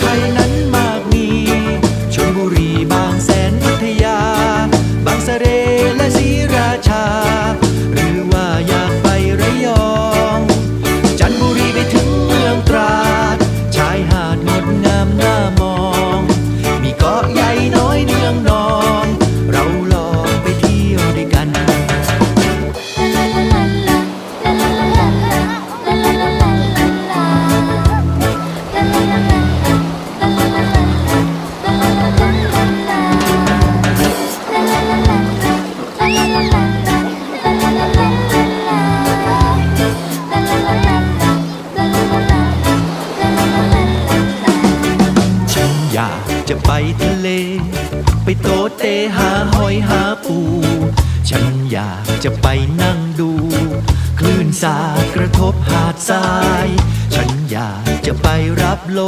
ไทยนั้นมากมีชนบุรีบางแสนพัทยา บางสะเรและศรีราชา อยากจะไปทะเล ไปโตเตหาหอยหาปู ฉันอยากจะไปนั่งดู คลื่นสาดกระทบหาดทราย ฉันอยากจะไปรับล